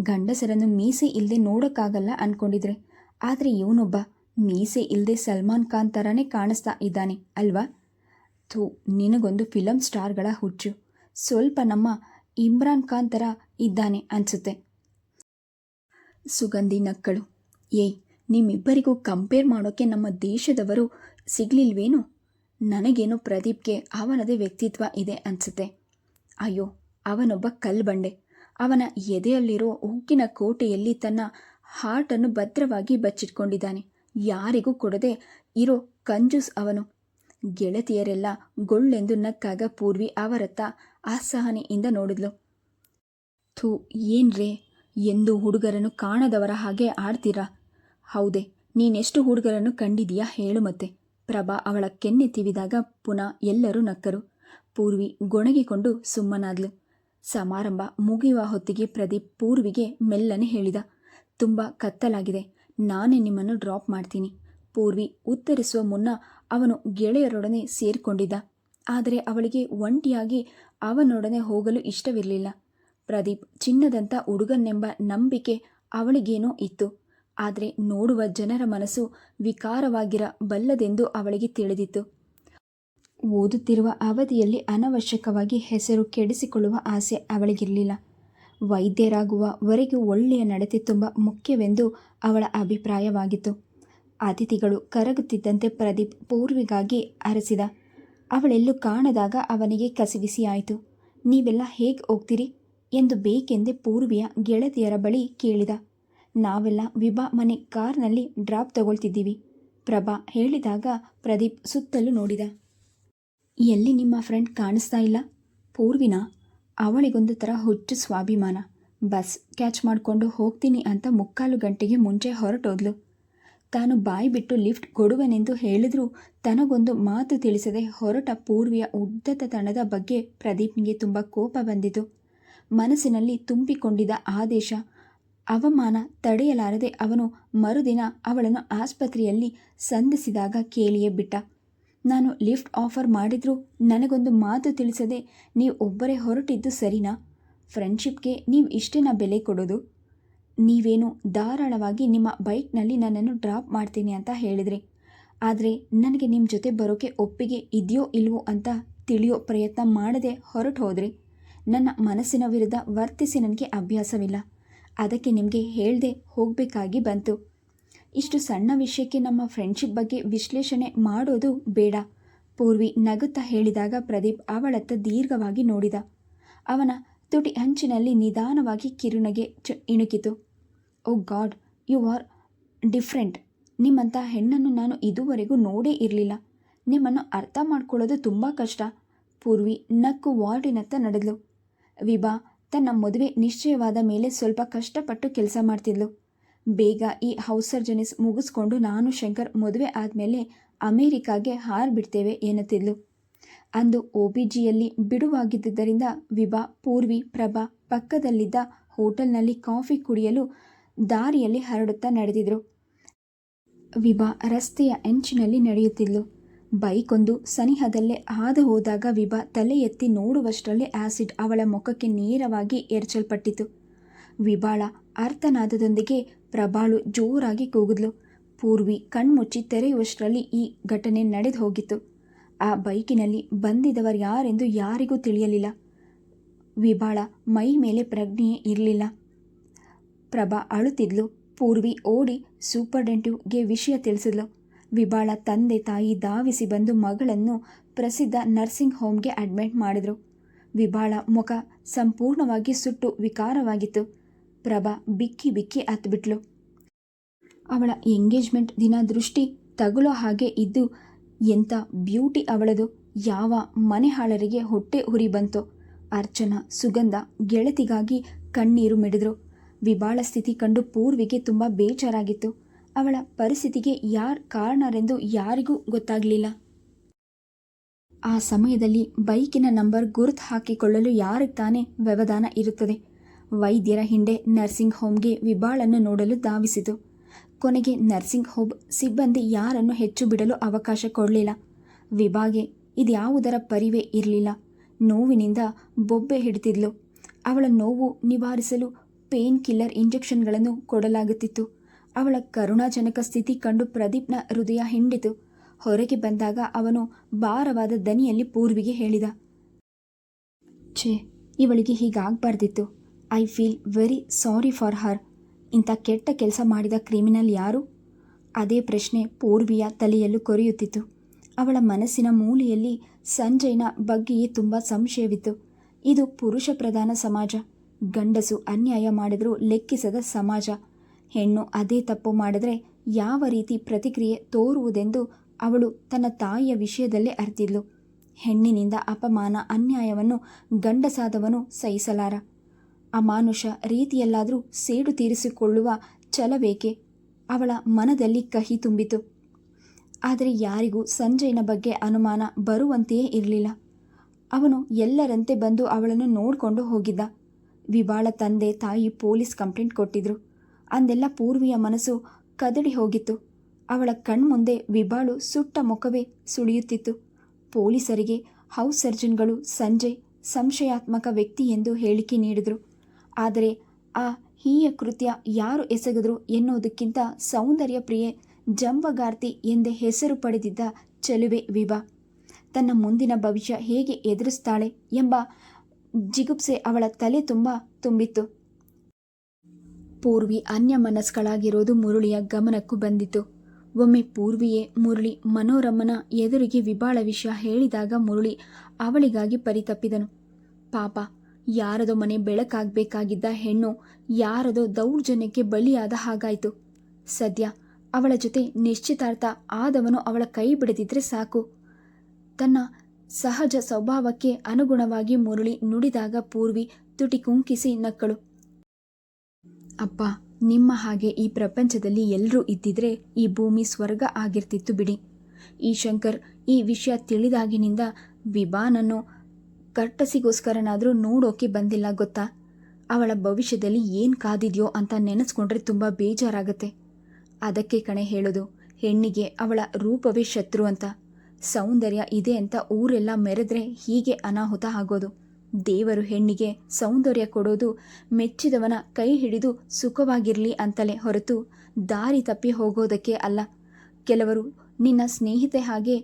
ಗಂಡಸರನ್ನು ಮೀಸೆ ಇಲ್ಲದೆ ನೋಡೋಕ್ಕಾಗಲ್ಲ ಅಂದ್ಕೊಂಡಿದ್ರೆ ಆದರೆ ಇವನೊಬ್ಬ ಮೀಸೆ ಇಲ್ಲದೆ ಸಲ್ಮಾನ್ ಖಾನ್ ಥರನೇ ಕಾಣಿಸ್ತಾ ಇದ್ದಾನೆ, ಅಲ್ವಾ? ಥೂ, ನಿನಗೊಂದು ಫಿಲಮ್ ಸ್ಟಾರ್ಗಳ ಹುಚ್ಚು. ಸ್ವಲ್ಪ ನಮ್ಮ ಇಮ್ರಾನ್ ಖಾನ್ ಥರ ಇದ್ದಾನೆ ಅನಿಸುತ್ತೆ. ಸುಗಂಧಿ ನಕ್ಕಳು. ಏಯ್ ನಿಮ್ಮಿಬ್ಬರಿಗೂ ಕಂಪೇರ್ ಮಾಡೋಕ್ಕೆ ನಮ್ಮ ದೇಶದವರು ಸಿಗ್ಲಿಲ್ವೇನು? ನನಗೇನು ಪ್ರದೀಪ್ಗೆ ಅವನದೇ ವ್ಯಕ್ತಿತ್ವ ಇದೆ ಅನಿಸುತ್ತೆ. ಅಯ್ಯೋ, ಅವನೊಬ್ಬ ಕಲ್ಬಂಡೆ. ಅವನ ಎದೆಯಲ್ಲಿರೋ ಉಕ್ಕಿನ ಕೋಟೆಯಲ್ಲಿ ತನ್ನ ಹಾರ್ಟನ್ನು ಭದ್ರವಾಗಿ ಬಚ್ಚಿಟ್ಕೊಂಡಿದ್ದಾನೆ. ಯಾರಿಗೂ ಕೊಡದೆ ಇರೋ ಕಂಜೂಸ್ ಅವನು. ಗೆಳತಿಯರೆಲ್ಲ ಗೊಳ್ಳೆಂದು ನಕ್ಕಾಗ ಪೂರ್ವಿ ಅವರತ್ತ ಅಸಹನೆಯಿಂದ ನೋಡಿದ್ಲು. ಥೂ, ಏನ್ರೇ? ಎಂದು ಹುಡುಗರನ್ನು ಕಾಣದವರ ಹಾಗೆ ಆಡ್ತೀರಾ? ಹೌದೇ, ನೀನೆಷ್ಟು ಹುಡುಗರನ್ನು ಕಂಡಿದೀಯಾ ಹೇಳು ಮತ್ತೆ. ಪ್ರಭಾ ಅವಳ ಕೆನ್ನೆ ತಿವಿದಾಗ ಪುನಃ ಎಲ್ಲರೂ ನಕ್ಕರು. ಪೂರ್ವಿ ಗೊಣಗಿಕೊಂಡು ಸುಮ್ಮನಾದ್ಲು. ಸಮಾರಂಭ ಮುಗಿಯುವ ಹೊತ್ತಿಗೆ ಪ್ರದೀಪ್ ಪೂರ್ವಿಗೆ ಮೆಲ್ಲನೆ ಹೇಳಿದ, ತುಂಬ ಕತ್ತಲಾಗಿದೆ, ನಾನೇ ನಿಮ್ಮನ್ನು ಡ್ರಾಪ್ ಮಾಡ್ತೀನಿ. ಪೂರ್ವಿ ಉತ್ತರಿಸುವ ಮುನ್ನ ಅವನು ಗೆಳೆಯರೊಡನೆ ಸೇರಿಕೊಂಡಿದ್ದ. ಆದರೆ ಅವಳಿಗೆ ಒಂಟಿಯಾಗಿ ಅವನೊಡನೆ ಹೋಗಲು ಇಷ್ಟವಿರಲಿಲ್ಲ. ಪ್ರದೀಪ್ ಚಿನ್ನದಂಥ ಹುಡುಗನೆಂಬ ನಂಬಿಕೆ ಅವಳಿಗೇನೋ ಇತ್ತು. ಆದರೆ ನೋಡುವ ಜನರ ಮನಸ್ಸು ವಿಕಾರವಾಗಿರಬಲ್ಲದೆಂದು ಅವಳಿಗೆ ತಿಳಿದಿತ್ತು. ಓದುತ್ತಿರುವ ಅವಧಿಯಲ್ಲಿ ಅನವಶ್ಯಕವಾಗಿ ಹೆಸರು ಕೆಡಿಸಿಕೊಳ್ಳುವ ಆಸೆ ಅವಳಿಗಿರಲಿಲ್ಲ. ವೈದ್ಯರಾಗುವವರೆಗೂ ಒಳ್ಳೆಯ ನಡತೆ ತುಂಬ ಮುಖ್ಯವೆಂದು ಅವಳ ಅಭಿಪ್ರಾಯವಾಗಿತ್ತು. ಅತಿಥಿಗಳು ಕರಗುತ್ತಿದ್ದಂತೆ ಪ್ರದೀಪ್ ಪೂರ್ವಿಗಾಗಿ ಅರಸಿದ, ಅವಳೆಲ್ಲೂ ಕಾಣದಾಗ ಅವನಿಗೆ ಕಸಿವಿಸಿಯಾಯಿತು. ನೀವೆಲ್ಲ ಹೇಗೆ ಹೋಗ್ತೀರಿ? ಎಂದು ಬೇಕೆಂದೇ ಪೂರ್ವಿಯ ಗೆಳತಿಯರ ಬಳಿ ಕೇಳಿದ. ನಾವೆಲ್ಲ ವಿಭಾ ಮನೆ ಕಾರ್ನಲ್ಲಿ ಡ್ರಾಪ್ ತಗೊಳ್ತಿದ್ದೀವಿ. ಪ್ರಭಾ ಹೇಳಿದಾಗ ಪ್ರದೀಪ್ ಸುತ್ತಲೂ ನೋಡಿದ. ಎಲ್ಲಿ ನಿಮ್ಮ ಫ್ರೆಂಡ್ ಕಾಣಿಸ್ತಾ ಇಲ್ಲ? ಪೂರ್ವಿನ ಅವಳಿಗೊಂದು ಥರ ಹುಚ್ಚು ಸ್ವಾಭಿಮಾನ. ಬಸ್ ಕ್ಯಾಚ್ ಮಾಡಿಕೊಂಡು ಹೋಗ್ತೀನಿ ಅಂತ ಮುಕ್ಕಾಲು ಗಂಟೆಗೆ ಮುಂಚೆ ಹೊರಟೋದ್ಲು. ತಾನು ಬಾಯಿ ಬಿಟ್ಟು ಲಿಫ್ಟ್ ಕೊಡುವನೆಂದು ಹೇಳಿದ್ರೂ ತನಗೊಂದು ಮಾತು ತಿಳಿಸದೆ ಹೊರಟ ಪೂರ್ವಿಯ ಉದ್ದತ ತನದ ಬಗ್ಗೆ ಪ್ರದೀಪ್ನಿಗೆ ತುಂಬ ಕೋಪ ಬಂದಿತು. ಮನಸ್ಸಿನಲ್ಲಿ ತುಂಬಿಕೊಂಡಿದ್ದ ಆದೇಶ, ಅವಮಾನ ತಡೆಯಲಾರದೆ ಅವನು ಮರುದಿನ ಅವಳನ್ನು ಆಸ್ಪತ್ರೆಯಲ್ಲಿ ಸಂಧಿಸಿದಾಗ ಕೇಳಿಯೇ ಬಿಟ್ಟ. ನಾನು ಲಿಫ್ಟ್ ಆಫರ್ ಮಾಡಿದ್ರು ನನಗೊಂದು ಮಾತು ತಿಳಿಸದೆ ನೀವು ಒಬ್ಬರೇ ಹೊರಟಿದ್ದು ಸರಿನಾ? ಫ್ರೆಂಡ್ಶಿಪ್ಗೆ ನೀವು ಇಷ್ಟೇನ ಬೆಲೆ ಕೊಡೋದು? ನೀವೇನು ಧಾರಾಳವಾಗಿ ನಿಮ್ಮ ಬೈಕ್ನಲ್ಲಿ ನನ್ನನ್ನು ಡ್ರಾಪ್ ಮಾಡ್ತೀನಿ ಅಂತ ಹೇಳಿದ್ರಿ. ಆದರೆ ನನಗೆ ನಿಮ್ಮ ಜೊತೆ ಬರೋಕ್ಕೆ ಒಪ್ಪಿಗೆ ಇದೆಯೋ ಇಲ್ವೋ ಅಂತ ತಿಳಿಯೋ ಪ್ರಯತ್ನ ಮಾಡದೆ ಹೊರಟು ಹೋದ್ರಿ ನನ್ನ ಮನಸ್ಸಿನ ವಿರುದ್ಧ ವರ್ತಿಸಿ ನನಗೆ ಅಭ್ಯಾಸವಿಲ್ಲ. ಅದಕ್ಕೆ ನಿಮಗೆ ಹೇಳದೆ ಹೋಗಬೇಕಾಗಿ ಬಂತು. ಇಷ್ಟು ಸಣ್ಣ ವಿಷಯಕ್ಕೆ ನಮ್ಮ ಫ್ರೆಂಡ್ಶಿಪ್ ಬಗ್ಗೆ ವಿಶ್ಲೇಷಣೆ ಮಾಡೋದು ಬೇಡ. ಪೂರ್ವಿ ನಗುತ್ತಾ ಹೇಳಿದಾಗ ಪ್ರದೀಪ್ ಅವಳತ್ತ ದೀರ್ಘವಾಗಿ ನೋಡಿದ. ಅವನ ತುಟಿ ಹಂಚಿನಲ್ಲಿ ನಿಧಾನವಾಗಿ ಕಿರುನಗೆ ಚ ಇಣುಕಿತು. Oh god, you are different. ನಿಮ್ಮಂಥ ಹೆಣ್ಣನ್ನು ನಾನು ಇದುವರೆಗೂ ನೋಡೇ ಇರಲಿಲ್ಲ. ನಿಮ್ಮನ್ನು ಅರ್ಥ ಮಾಡ್ಕೊಳ್ಳೋದು ತುಂಬ ಕಷ್ಟ. ಪೂರ್ವಿ ನಕ್ಕು ವಾರ್ಡಿನತ್ತ ನಡೆದ್ಲು. ವಿಭಾ ತನ್ನ ಮದುವೆ ನಿಶ್ಚಯವಾದ ಮೇಲೆ ಸ್ವಲ್ಪ ಕಷ್ಟಪಟ್ಟು ಕೆಲಸ ಮಾಡ್ತಿದ್ಲು. ಬೇಗ ಈ ಹೌಸ್ ಸರ್ಜನಿಸ್ ಮುಗಿಸ್ಕೊಂಡು ನಾನು ಶಂಕರ್ ಮದುವೆ ಆದಮೇಲೆ ಅಮೇರಿಕಾಗೆ ಹಾರ್ಬಿಡ್ತೇವೆ ಎನ್ನುತ್ತಿದ್ಲು. ಅಂದು ಒ ಬಿ ಜಿಯಲ್ಲಿ ಬಿಡುವಾಗಿದ್ದರಿಂದ ವಿಭಾ, ಪೂರ್ವಿ, ಪ್ರಭಾ ಪಕ್ಕದಲ್ಲಿದ್ದ ಹೋಟೆಲ್ನಲ್ಲಿ ಕಾಫಿ ಕುಡಿಯಲು ದಾರಿಯಲ್ಲಿ ಹರಡುತ್ತಾ ನಡೆದಿದ್ರು. ವಿಭಾ ರಸ್ತೆಯ ಎಂಚಿನಲ್ಲಿ ನಡೆಯುತ್ತಿದ್ಲು. ಬೈಕೊಂದು ಸನಿಹದಲ್ಲೇ ಹಾದು ಹೋದಾಗ ವಿಭಾ ತಲೆ ಎತ್ತಿ ನೋಡುವಷ್ಟರಲ್ಲೇ ಆಸಿಡ್ ಅವಳ ಮುಖಕ್ಕೆ ನೇರವಾಗಿ ಎರಚಲ್ಪಟ್ಟಿತು ವಿಭಾಳ ಅರ್ಥನಾದದೊಂದಿಗೆ ಪ್ರಭಾಳು ಜೋರಾಗಿ ಕೂಗಿದ್ಲು. ಪೂರ್ವಿ ಕಣ್ಮುಚ್ಚಿ ತೆರೆಯುವಷ್ಟರಲ್ಲಿ ಈ ಘಟನೆ ನಡೆದು ಹೋಗಿತ್ತು. ಆ ಬೈಕಿನಲ್ಲಿ ಬಂದಿದ್ದವರು ಯಾರೆಂದು ಯಾರಿಗೂ ತಿಳಿಯಲಿಲ್ಲ. ವಿಭಾಳ ಮೈ ಮೇಲೆ ಪ್ರಜ್ಞೆಯೇ ಇರಲಿಲ್ಲ. ಪ್ರಭಾ ಅಳುತ್ತಿದ್ಲು. ಪೂರ್ವಿ ಓಡಿ ಸೂಪರ್ಡೆಂಟಿವ್ಗೆ ವಿಷಯ ತಿಳಿಸಿದ್ಲು. ವಿಭಾಳ ತಂದೆ ತಾಯಿ ಧಾವಿಸಿ ಬಂದು ಮಗಳನ್ನು ಪ್ರಸಿದ್ಧ ನರ್ಸಿಂಗ್ ಹೋಮ್ಗೆ ಅಡ್ಮಿಟ್ ಮಾಡಿದರು. ವಿಭಾಳ ಮುಖ ಸಂಪೂರ್ಣವಾಗಿ ಸುಟ್ಟು ವಿಕಾರವಾಗಿತ್ತು. ಪ್ರಭಾ ಬಿಕ್ಕಿ ಬಿಕ್ಕಿ ಹತ್ಬಿಟ್ಲು. ಅವಳ ಎಂಗೇಜ್ಮೆಂಟ್ ದಿನ ದೃಷ್ಟಿ ತಗುಲೋ ಹಾಗೆ ಇದ್ದು ಎಂಥ ಬ್ಯೂಟಿ ಅವಳದು. ಯಾವ ಮನೆಹಾಳರಿಗೆ ಹೊಟ್ಟೆ ಉರಿ ಬಂತೋ. ಅರ್ಚನಾ, ಸುಗಂಧ ಗೆಳತಿಗಾಗಿ ಕಣ್ಣೀರು ಮಿಡಿದ್ರು. ವಿಬಾಳ ಸ್ಥಿತಿ ಕಂಡು ಪೂರ್ವಿಗೆ ತುಂಬ ಬೇಜಾರಾಗಿತ್ತು. ಅವಳ ಪರಿಸ್ಥಿತಿಗೆ ಯಾರ್ ಕಾರಣರೆಂದು ಯಾರಿಗೂ ಗೊತ್ತಾಗಲಿಲ್ಲ. ಆ ಸಮಯದಲ್ಲಿ ಬೈಕಿನ ನಂಬರ್ ಗುರುತು ಹಾಕಿಕೊಳ್ಳಲು ಯಾರಿಗೆ ತಾನೇ ವ್ಯವಧಾನ ಇರುತ್ತದೆ. ವೈದ್ಯರ ಹಿಂದೆ ನರ್ಸಿಂಗ್ ಹೋಮ್ಗೆ ವಿಬಾಳನ್ನು ನೋಡಲು ಧಾವಿಸಿತು. ಕೊನೆಗೆ ನರ್ಸಿಂಗ್ ಹೋಮ್ ಸಿಬ್ಬಂದಿ ಯಾರನ್ನು ಹೆಚ್ಚು ಬಿಡಲು ಅವಕಾಶ ಕೊಡಲಿಲ್ಲ. ವಿಭಾಗೆ ಇದ್ಯಾವುದರ ಪರಿವೇ ಇರಲಿಲ್ಲ. ನೋವಿನಿಂದ ಬೊಬ್ಬೆ ಹಿಡಿತಿದ್ಲು. ಅವಳ ನೋವು ನಿವಾರಿಸಲು ಪೇನ್ ಕಿಲ್ಲರ್ ಇಂಜೆಕ್ಷನ್ಗಳನ್ನು ಕೊಡಲಾಗುತ್ತಿತ್ತು. ಅವಳ ಕರುಣಾಜನಕ ಸ್ಥಿತಿ ಕಂಡು ಪ್ರದೀಪ್ನ ಹೃದಯ ಹಿಂಡಿತು. ಹೊರಗೆ ಬಂದಾಗ ಅವನು ಭಾರವಾದ ದನಿಯಲ್ಲಿ ಪೂರ್ವಿಗೆ ಹೇಳಿದ, ಛೇ, ಇವಳಿಗೆ ಹೀಗಾಗಬಾರ್ದಿತ್ತು. I feel very sorry for her. ಇಂಥ ಕೆಟ್ಟ ಕೆಲಸ ಮಾಡಿದ ಕ್ರಿಮಿನಲ್ ಯಾರು? ಅದೇ ಪ್ರಶ್ನೆ ಪೂರ್ವಿಯ ತಲೆಯಲ್ಲೂ ಕೊರೆಯುತ್ತಿತ್ತು. ಅವಳ ಮನಸ್ಸಿನ ಮೂಲೆಯಲ್ಲಿ ಸಂಜಯ್ನ ಬಗ್ಗೆಯೇ ತುಂಬ ಸಂಶಯವಿತ್ತು. ಇದು ಪುರುಷ ಪ್ರಧಾನ ಸಮಾಜ. ಗಂಡಸು ಅನ್ಯಾಯ ಮಾಡಿದರೂ ಲೆಕ್ಕಿಸದ ಸಮಾಜ. ಹೆಣ್ಣು ಅದೇ ತಪ್ಪು ಮಾಡಿದ್ರೆ ಯಾವ ರೀತಿ ಪ್ರತಿಕ್ರಿಯೆ ತೋರುವುದೆಂದು ಅವಳು ತನ್ನ ತಾಯಿಯ ವಿಷಯದಲ್ಲೇ ಅರ್ತಿದ್ಲು. ಹೆಣ್ಣಿನಿಂದ ಅಪಮಾನ, ಅನ್ಯಾಯವನ್ನು ಗಂಡಸಾದವನು ಸಹಿಸಲಾರ. ಅಮಾನುಷ ರೀತಿಯಲ್ಲಾದರೂ ಸೇಡು ತೀರಿಸಿಕೊಳ್ಳುವ ಛಲವೇಕೆ? ಅವಳ ಮನದಲ್ಲಿ ಕಹಿ ತುಂಬಿತು. ಆದರೆ ಯಾರಿಗೂ ಸಂಜಯನ ಬಗ್ಗೆ ಅನುಮಾನ ಬರುವಂತೆಯೇ ಇರಲಿಲ್ಲ. ಅವನು ಎಲ್ಲರಂತೆ ಬಂದು ಅವಳನ್ನು ನೋಡಿಕೊಂಡು ಹೋಗಿದ್ದ. ವಿಭಾಳ ತಂದೆ ತಾಯಿ ಪೊಲೀಸ್ ಕಂಪ್ಲೇಂಟ್ ಕೊಟ್ಟಿದ್ರು. ಅಂದೆಲ್ಲ ಪೂರ್ವಿಯ ಮನಸ್ಸು ಕದಡಿ ಹೋಗಿತ್ತು. ಅವಳ ಕಣ್ಮುಂದೆ ವಿಭಾಳು ಸುಟ್ಟ ಮುಖವೇ ಸುಳಿಯುತ್ತಿತ್ತು. ಪೊಲೀಸರಿಗೆ ಹೌಸ್ ಸರ್ಜನ್ಗಳು ಸಂಜೆ ಸಂಶಯಾತ್ಮಕ ವ್ಯಕ್ತಿ ಎಂದು ಹೇಳಿಕೆ ನೀಡಿದರು. ಆದರೆ ಆ ಹೀಯ ಕೃತ್ಯ ಯಾರು ಎಸಗಿದ್ರು ಎನ್ನುವುದಕ್ಕಿಂತ ಸೌಂದರ್ಯ ಪ್ರಿಯೆ ಜಂಬಗಾರ್ತಿ ಎಂದೇ ಹೆಸರು ಪಡೆದಿದ್ದ ಚೆಲುವೆ ವಿಭಾ ತನ್ನ ಮುಂದಿನ ಭವಿಷ್ಯ ಹೇಗೆ ಎದುರಿಸ್ತಾಳೆ ಎಂಬ ಜಿಗುಪ್ಸೆ ಅವಳ ತಲೆ ತುಂಬ ತುಂಬಿತ್ತು. ಪೂರ್ವಿ ಅನ್ಯ ಮನಸ್ಸುಗಳಾಗಿರೋದು ಮುರುಳಿಯ ಗಮನಕ್ಕೂ ಬಂದಿತು. ಒಮ್ಮೆ ಪೂರ್ವಿಯೇ ಮುರಳಿ ಮನೋರಮನ ಎದುರಿಗೆ ವಿಭಾಳ ವಿಷಯ ಹೇಳಿದಾಗ ಮುರಳಿ ಅವಳಿಗಾಗಿ ಪರಿತಪ್ಪಿದನು ಪಾಪ, ಯಾರದೋ ಮನೆ ಬೆಳಕಾಗಬೇಕಾಗಿದ್ದ ಹೆಣ್ಣು ಯಾರದೋ ದೌರ್ಜನ್ಯಕ್ಕೆ ಬಲಿಯಾದ ಹಾಗಾಯಿತು. ಸದ್ಯ ಅವಳ ಜೊತೆ ನಿಶ್ಚಿತಾರ್ಥ ಆದವನು ಅವಳ ಕೈ ಬಿಡದಿದ್ರೆ ಸಾಕು. ತನ್ನ ಸಹಜ ಸ್ವಭಾವಕ್ಕೆ ಅನುಗುಣವಾಗಿ ಮುರಳಿ ನುಡಿದಾಗ ಪೂರ್ವಿ ತುಟಿ ಕುಂಕಿಸಿ ನಕ್ಕಳು. ಅಪ್ಪ, ನಿಮ್ಮ ಹಾಗೆ ಈ ಪ್ರಪಂಚದಲ್ಲಿ ಎಲ್ಲರೂ ಇದ್ದಿದ್ರೆ ಈ ಭೂಮಿ ಸ್ವರ್ಗ ಆಗಿರ್ತಿತ್ತು ಬಿಡಿ. ಈ ಶಂಕರ್ ಈ ವಿಷಯ ತಿಳಿದಾಗಿನಿಂದ ವಿಭಾನನ್ನು ಕರ್ಟಸಿಗೋಸ್ಕರನಾದರೂ ನೋಡೋಕೆ ಬಂದಿಲ್ಲ ಗೊತ್ತಾ? ಅವಳ ಭವಿಷ್ಯದಲ್ಲಿ ಏನು ಕಾದಿದೆಯೋ ಅಂತ ನೆನೆಸ್ಕೊಂಡ್ರೆ ತುಂಬ ಬೇಜಾರಾಗತ್ತೆ. ಅದಕ್ಕೆ ಕಣೆ ಹೇಳೋದು, ಹೆಣ್ಣಿಗೆ ಅವಳ ರೂಪವೇ ಶತ್ರು ಅಂತ. ಸೌಂದರ್ಯ ಇದೆ ಅಂತ ಊರೆಲ್ಲ ಮೆರೆದ್ರೆ ಹೀಗೆ ಅನಾಹುತ ಆಗೋದು. ದೇವರು ಹೆಣ್ಣಿಗೆ ಸೌಂದರ್ಯ ಕೊಡೋದು, ಮೆಚ್ಚಿದವನ ಕೈ ಹಿಡಿದು ಸುಖವಾಗಿರಲಿ ಅಂತಲೇ ಹೊರತು ದಾರಿ ತಪ್ಪಿ ಹೋಗೋದಕ್ಕೆ ಅಲ್ಲ. ಕೆಲವರು ನಿನ್ನ ಸ್ನೇಹಿತೆ ಹಾಗೆ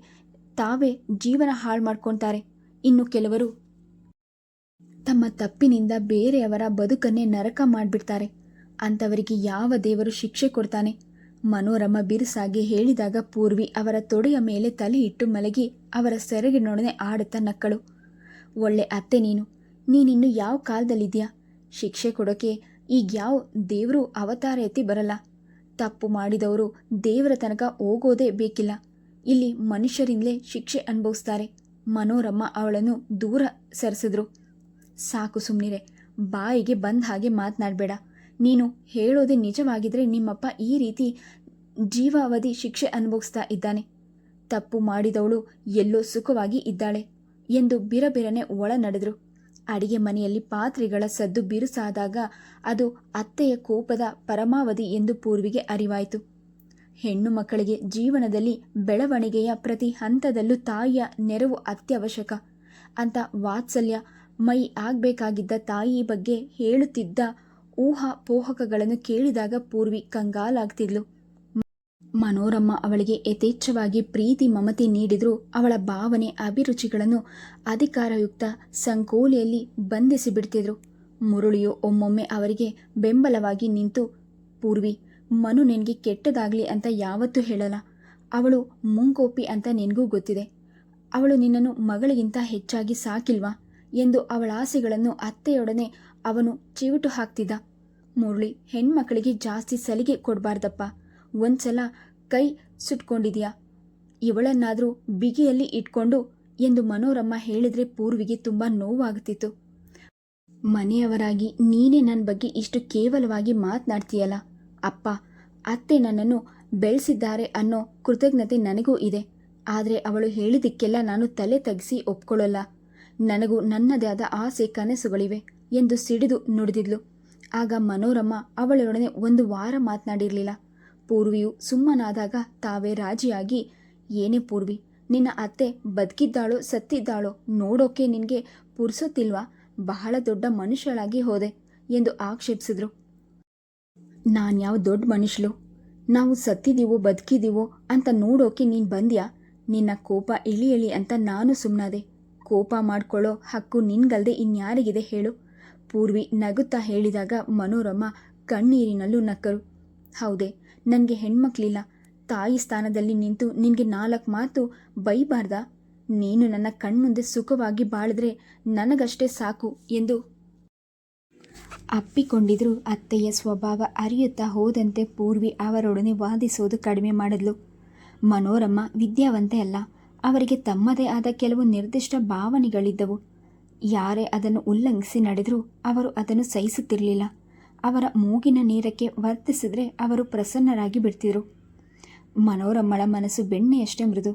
ತಾವೇ ಜೀವನ ಹಾಳು ಮಾಡ್ಕೊತಾರೆ. ಇನ್ನು ಕೆಲವರು ತಮ್ಮ ತಪ್ಪಿನಿಂದ ಬೇರೆಯವರ ಬದುಕನ್ನೇ ನರಕ ಮಾಡಿಬಿಡ್ತಾರೆ. ಅಂಥವರಿಗೆ ಯಾವ ದೇವರು ಶಿಕ್ಷೆ ಕೊಡ್ತಾನೆ? ಮನೋರಮ ಬಿರುಸಾಗಿ ಹೇಳಿದಾಗ ಪೂರ್ವಿ ಅವರ ತೊಡೆಯ ಮೇಲೆ ತಲೆ ಇಟ್ಟು ಮಲಗಿ ಅವರ ಸೆರಗಿನೊಡನೆ ಆಡುತ್ತ ನಕ್ಕಳು. ಒಳ್ಳೆ ಅತ್ತೆ ನೀನು. ನೀನಿನ್ನು ಯಾವ ಕಾಲದಲ್ಲಿದ್ಯಾ? ಶಿಕ್ಷೆ ಕೊಡೋಕೆ ಈಗ ಯಾವ ದೇವರು ಅವತಾರ ಎತ್ತಿ ಬರಲ್ಲ. ತಪ್ಪು ಮಾಡಿದವರು ದೇವರ ತನಕ ಹೋಗೋದೇ ಬೇಕಿಲ್ಲ. ಇಲ್ಲಿ ಮನುಷ್ಯರಿಂದಲೇ ಶಿಕ್ಷೆ ಅನುಭವಿಸ್ತಾರೆ. ಮನೋರಮ್ಮ ಅವಳನ್ನು ದೂರ ಸರಿಸಿದ್ರು. ಸಾಕು ಸುಮ್ಮನಿರೆ ಬಾಯಿಗೆ ಬಂದ ಹಾಗೆ ಮಾತನಾಡಬೇಡ. ನೀನು ಹೇಳೋದೇ ನಿಜವಾಗಿದ್ರೆ ನಿಮ್ಮಪ್ಪ ಈ ರೀತಿ ಜೀವಾವಧಿ ಶಿಕ್ಷೆ ಅನುಭವಿಸ್ತಾ ಇದ್ದಾನೆ. ತಪ್ಪು ಮಾಡಿದವಳು ಎಲ್ಲೋ ಸುಖವಾಗಿ ಇದ್ದಾಳೆ. ಎಂದು ಬಿರಬಿರನೆ ಒಳ ನಡೆದರು. ಅಡಿಗೆ ಮನೆಯಲ್ಲಿ ಪಾತ್ರೆಗಳ ಸದ್ದು ಬಿರುಸಾದಾಗ ಅದು ಅತ್ತೆಯ ಕೋಪದ ಪರಮಾವಧಿ ಎಂದು ಪೂರ್ವಿಗೆ ಅರಿವಾಯಿತು. ಹೆಣ್ಣು ಮಕ್ಕಳಿಗೆ ಜೀವನದಲ್ಲಿ ಬೆಳವಣಿಗೆಯ ಪ್ರತಿ ಹಂತದಲ್ಲೂ ತಾಯಿಯ ನೆರವು ಅತ್ಯವಶ್ಯಕ. ಅಂತ ವಾತ್ಸಲ್ಯ ಮೈ ಆಗಬೇಕಾಗಿದ್ದ ತಾಯಿ ಬಗ್ಗೆ ಹೇಳುತ್ತಿದ್ದ ಊಹಾಪೋಹಕಗಳನ್ನು ಕೇಳಿದಾಗ ಪೂರ್ವಿ ಕಂಗಾಲಾಗ್ತಿದ್ಲು. ಮನೋರಮ್ಮ ಅವಳಿಗೆ ಯಥೇಚ್ಛವಾಗಿ ಪ್ರೀತಿ ಮಮತೆ ನೀಡಿದರೂ ಅವಳ ಭಾವನೆ ಅಭಿರುಚಿಗಳನ್ನು ಅಧಿಕಾರಯುಕ್ತ ಸಂಕೋಲೆಯಲ್ಲಿ ಬಂಧಿಸಿ ಬಿಡ್ತಿದ್ರು ಮುರುಳಿಯು ಒಮ್ಮೊಮ್ಮೆ ಅವರಿಗೆ ಬೆಂಬಲವಾಗಿ ನಿಂತು, ಪೂರ್ವಿ, ಮನು ನಿನಗೆ ಕೆಟ್ಟದಾಗಲಿ ಅಂತ ಯಾವತ್ತೂ ಹೇಳಲ್ಲ. ಅವಳು ಮುಂಗೋಪಿ ಅಂತ ನಿನಗೂ ಗೊತ್ತಿದೆ. ಅವಳು ನಿನ್ನನ್ನು ಮಗಳಿಗಿಂತ ಹೆಚ್ಚಾಗಿ ಸಾಕಿಲ್ವಾ ಎಂದು ಅವಳ ಆಸೆಗಳನ್ನು ಅತ್ತೆಯೊಡನೆ ಅವನು ಚಿವುಟು ಹಾಕ್ತಿದ್ದ. ಮುರುಳಿ ಹೆಣ್ಮಕ್ಕಳಿಗೆ ಜಾಸ್ತಿ ಸಲಿಗೆ ಕೊಡಬಾರ್ದಪ್ಪ. ಒಂದ್ಸಲ ಕೈ ಸುಟ್ಕೊಂಡಿದ್ಯಾ? ಇವಳನ್ನಾದರೂ ಬಿಗಿಯಲ್ಲಿ ಇಟ್ಕೊಂಡು ಎಂದು ಮನೋರಮ್ಮ ಹೇಳಿದ್ರೆ ಪೂರ್ವಿಗೆ ತುಂಬ ನೋವಾಗುತ್ತಿತ್ತು ಮನೆಯವರಾಗಿ ನೀನೇ ನನ್ನ ಬಗ್ಗೆ ಇಷ್ಟು ಕೇವಲವಾಗಿ ಮಾತನಾಡ್ತೀಯಲ್ಲ? ಅಪ್ಪ, ಅತ್ತೆ ನನ್ನನ್ನು ಬೆಳೆಸಿದ್ದಾರೆ ಅನ್ನೋ ಕೃತಜ್ಞತೆ ನನಗೂ ಇದೆ. ಆದರೆ ಅವಳು ಹೇಳಿದ್ದಕ್ಕೆಲ್ಲ ನಾನು ತಲೆ ತಗ್ಸಿ ಒಪ್ಕೊಳ್ಳಲ್ಲ. ನನಗೂ ನನ್ನದೇ ಆದ ಆಸೆ ಕನಸುಗಳಿವೆ ಎಂದು ಸಿಡಿದು ನುಡಿದಿದ್ಲು. ಆಗ ಮನೋರಮ್ಮ ಅವಳೊಡನೆ ಒಂದು ವಾರ ಮಾತನಾಡಿರಲಿಲ್ಲ. ಪೂರ್ವಿಯು ಸುಮ್ಮನಾದಾಗ ತಾವೇ ರಾಜಿಯಾಗಿ, ಏನೇ ಪೂರ್ವಿ, ನಿನ್ನ ಅತ್ತೆ ಬದುಕಿದ್ದಾಳೋ ಸತ್ತಿದ್ದಾಳೋ ನೋಡೋಕೆ ನಿನಗೆ ಪುರ್ಸೊತ್ತಿಲ್ವಾ? ಬಹಳ ದೊಡ್ಡ ಮನುಷ್ಯಳಾಗಿ ಹೋದೆ, ಎಂದು ಆಕ್ಷೇಪಿಸಿದ್ರು. ನಾನು ಯಾವ ದೊಡ್ಡ ಮನುಷ್ಯಳು ನಾವು ಸತ್ತಿದ್ದೀವೋ ಬದುಕಿದ್ದೀವೋ ಅಂತ ನೋಡೋಕೆ ನೀನು ಬಂದ್ಯಾ? ನಿನ್ನ ಕೋಪ ಇಳಿ ಇಳಿ ಅಂತ ನಾನು ಸುಮ್ಮನಾದೆ ಕೋಪ ಮಾಡ್ಕೊಳ್ಳೋ ಹಕ್ಕು ನಿನ್ಗಲ್ದೆ ಇನ್ಯಾರಿಗಿದೆ ಹೇಳು? ಪೂರ್ವಿ ನಗುತ್ತಾ ಹೇಳಿದಾಗ ಮನೋರಮ ಕಣ್ಣೀರಿನಲ್ಲೂ ನಕ್ಕರು. ಹೌದೇ ನನಗೆ ಹೆಣ್ಮಕ್ಳಿಲ್ಲ. ತಾಯಿ ಸ್ಥಾನದಲ್ಲಿ ನಿಂತು ನಿನಗೆ ನಾಲ್ಕು ಮಾತು ಬೈಬಾರ್ದ? ನೀನು ನನ್ನ ಕಣ್ಮುಂದೆ ಸುಖವಾಗಿ ಬಾಳಿದ್ರೆ ನನಗಷ್ಟೇ ಸಾಕು ಎಂದು ಅಪ್ಪಿಕೊಂಡಿದ್ರು ಅತ್ತೆಯ ಸ್ವಭಾವ ಅರಿಯುತ್ತಾ ಹೋದಂತೆ ಪೂರ್ವಿ ಅವರೊಡನೆ ವಾದಿಸೋದು ಕಡಿಮೆ ಮಾಡಿದ್ಲು. ಮನೋರಮ್ಮ ವಿದ್ಯಾವಂತೆ ಅಲ್ಲ. ಅವರಿಗೆ ತಮ್ಮದೇ ಆದ ಕೆಲವು ನಿರ್ದಿಷ್ಟ ಭಾವನೆಗಳಿದ್ದವು. ಯಾರೇ ಅದನ್ನು ಉಲ್ಲಂಘಿಸಿ ನಡೆದರೂ ಅವರು ಅದನ್ನು ಸಹಿಸುತ್ತಿರಲಿಲ್ಲ. ಅವರ ಮೂಗಿನ ನೇರಕ್ಕೆ ವರ್ತಿಸಿದ್ರೆ ಅವರು ಪ್ರಸನ್ನರಾಗಿ ಬಿಡ್ತಿದ್ರು. ಮನೋರಮ್ಮಳ ಮನಸ್ಸು ಬೆಣ್ಣೆಯಷ್ಟೇ ಮೃದು.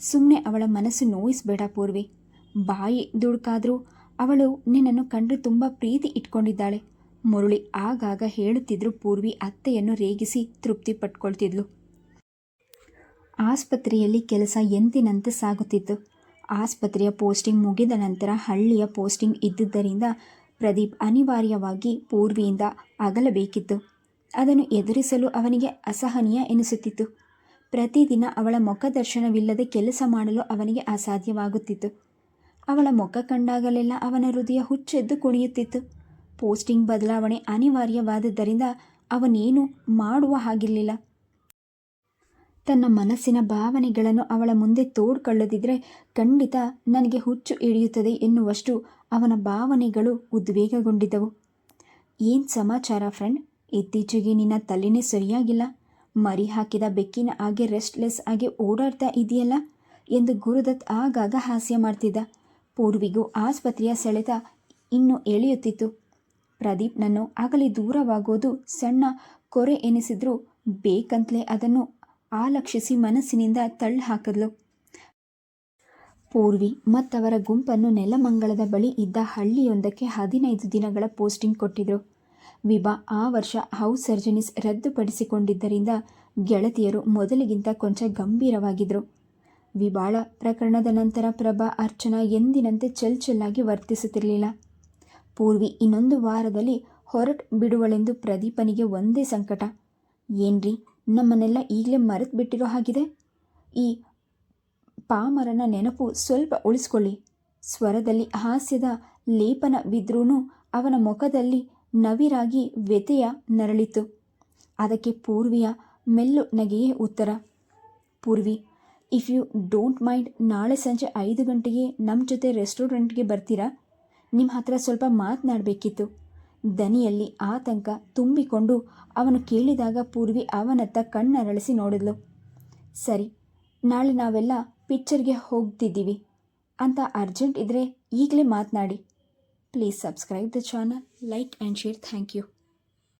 ಸುಮ್ಮನೆ ಅವಳ ಮನಸ್ಸು ನೋಯಿಸ್ಬೇಡ ಪೂರ್ವಿ. ಬಾಯಿ ದುಡುಕಾದರೂ ಅವಳು ನಿನ್ನನ್ನು ಕಂಡು ತುಂಬ ಪ್ರೀತಿ ಇಟ್ಕೊಂಡಿದ್ದಾಳೆ. ಮುರುಳಿ ಆಗಾಗ ಹೇಳುತ್ತಿದ್ರು ಪೂರ್ವಿ ಅತ್ತೆಯನ್ನು ರೇಗಿಸಿ ತೃಪ್ತಿ ಪಟ್ಕೊಳ್ತಿದ್ಲು. ಆಸ್ಪತ್ರೆಯಲ್ಲಿ ಕೆಲಸ ಎಂದಿನಂತೆ ಸಾಗುತ್ತಿತ್ತು. ಆಸ್ಪತ್ರೆಯ ಪೋಸ್ಟಿಂಗ್ ಮುಗಿದ ನಂತರ ಹಳ್ಳಿಯ ಪೋಸ್ಟಿಂಗ್ ಇದ್ದುದರಿಂದ ಪ್ರದೀಪ್ ಅನಿವಾರ್ಯವಾಗಿ ಪೂರ್ವಿಯಿಂದ ಅಗಲಬೇಕಿತ್ತು. ಅದನ್ನು ಎದುರಿಸಲು ಅವನಿಗೆ ಅಸಹನೀಯ ಎನಿಸುತ್ತಿತ್ತು. ಪ್ರತಿದಿನ ಅವಳ ಮುಖದರ್ಶನವಿಲ್ಲದೆ ಕೆಲಸ ಮಾಡಲು ಅವನಿಗೆ ಅಸಾಧ್ಯವಾಗುತ್ತಿತ್ತು. ಅವಳ ಮುಖ ಕಂಡಾಗಲೆಲ್ಲ ಅವನ ಹೃದಯ ಹುಚ್ಚೆದ್ದು ಕುಣಿಯುತ್ತಿತ್ತು. ಪೋಸ್ಟಿಂಗ್ ಬದಲಾವಣೆ ಅನಿವಾರ್ಯವಾದದ್ದರಿಂದ ಅವನೇನು ಮಾಡುವ ಹಾಗಿರಲಿಲ್ಲ. ತನ್ನ ಮನಸ್ಸಿನ ಭಾವನೆಗಳನ್ನು ಅವಳ ಮುಂದೆ ತೋಡ್ಕೊಳ್ಳದಿದ್ದರೆ ಖಂಡಿತ ನನಗೆ ಹುಚ್ಚು ಹಿಡಿಯುತ್ತದೆ ಎನ್ನುವಷ್ಟು ಅವನ ಭಾವನೆಗಳು ಉದ್ವೇಗಗೊಂಡಿದ್ದವು. ಏನು ಸಮಾಚಾರ ಫ್ರೆಂಡ್? ಇತ್ತೀಚೆಗೆ ನಿನ್ನ ತಲೆನೇ ಸರಿಯಾಗಿಲ್ಲ. ಮರಿ ಹಾಕಿದ ಬೆಕ್ಕಿನ ಹಾಗೆ ರೆಸ್ಟ್ಲೆಸ್ ಆಗಿ ಓಡಾಡ್ತಾ ಇದೆಯಲ್ಲ ಎಂದು ಗುರುದತ್ ಆಗಾಗ ಹಾಸ್ಯ ಮಾಡ್ತಿದ್ದ. ಪೂರ್ವಿಗೂ ಆಸ್ಪತ್ರೆಯ ಸೆಳೆತ ಇನ್ನೂ ಎಳೆಯುತ್ತಿತ್ತು. ಪ್ರದೀಪ್ನನ್ನು ಆಗಲಿ ದೂರವಾಗೋದು ಸಣ್ಣ ಕೊರೆ ಎನಿಸಿದ್ರೂ. ಬೇಕಂತಲೇ ಅದನ್ನು ಆಲಕ್ಷಿಸಿ ಮನಸ್ಸಿನಿಂದ ತಳ್ಳಿ ಹಾಕಿದ್ಲು. ಪೂರ್ವಿ ಮತ್ತವರ ಗುಂಪನ್ನು ನೆಲಮಂಗಳದ ಬಳಿ ಇದ್ದ ಹಳ್ಳಿಯೊಂದಕ್ಕೆ ಹದಿನೈದು ದಿನಗಳ ಪೋಸ್ಟಿಂಗ್ ಕೊಟ್ಟಿದ್ರು. ವಿಭಾ ಆ ವರ್ಷ ಹೌಸ್ ಸರ್ಜನಿಸ್ ರದ್ದುಪಡಿಸಿಕೊಂಡಿದ್ದರಿಂದ ಗೆಳತಿಯರು ಮೊದಲಿಗಿಂತ ಕೊಂಚ ಗಂಭೀರವಾಗಿದ್ದರು ವಿಭಾಳ ಪ್ರಕರಣದ ನಂತರ ಪ್ರಭಾ ಅರ್ಚನಾ ಎಂದಿನಂತೆ ಚೆಲ್ ಚೆಲ್ಲಾಗಿ ವರ್ತಿಸುತ್ತಿರಲಿಲ್ಲ. ಪೂರ್ವಿ ಇನ್ನೊಂದು ವಾರದಲ್ಲಿ ಹೊರಟು ಬಿಡುವಳೆಂದು ಪ್ರದೀಪನಿಗೆ ಒಂದೇ ಸಂಕಟ. ಏನ್ರಿ, ನಮ್ಮನ್ನೆಲ್ಲ ಈಗಲೇ ಮರೆತು ಬಿಟ್ಟಿರೋ ಹಾಗಿದೆ? ಈ ಪಾಮರನ ನೆನಪು ಸ್ವಲ್ಪ ಉಳಿಸ್ಕೊಳ್ಳಿ. ಸ್ವರದಲ್ಲಿ ಹಾಸ್ಯದ ಲೇಪನವಿದ್ರೂ ಅವನ ಮುಖದಲ್ಲಿ ನವಿರಾಗಿ ವ್ಯತೆಯ ನರಳಿತು. ಅದಕ್ಕೆ ಪೂರ್ವಿಯ ಮೆಲ್ಲು ನಗೆಯೇ ಉತ್ತರ. Poorvi, if you don't mind, ನಾಳೆ ಸಂಜೆ ಐದು ಗಂಟೆಗೆ ನಮ್ಮ ಜೊತೆ ರೆಸ್ಟೋರೆಂಟ್ಗೆ ಬರ್ತೀರಾ? ನಿಮ್ಮ ಹತ್ರ ಸ್ವಲ್ಪ ಮಾತನಾಡಬೇಕಿತ್ತು. ದನಿಯಲ್ಲಿ ಆತಂಕ ತುಂಬಿಕೊಂಡು ಅವನು ಕೇಳಿದಾಗ ಪೂರ್ವಿ ಅವನತ್ತ ಕಣ್ಣರಳಿಸಿ ನೋಡಿದ್ಲು. ಸರಿ, ನಾಳೆ ನಾವೆಲ್ಲ ಪಿಕ್ಚರ್ಗೆ ಹೋಗ್ತಿದ್ದೀವಿ ಅಂತ ಅರ್ಜೆಂಟ್ ಇದ್ದರೆ ಈಗಲೇ ಮಾತನಾಡಿ. Please subscribe the channel, like and share. Thank you.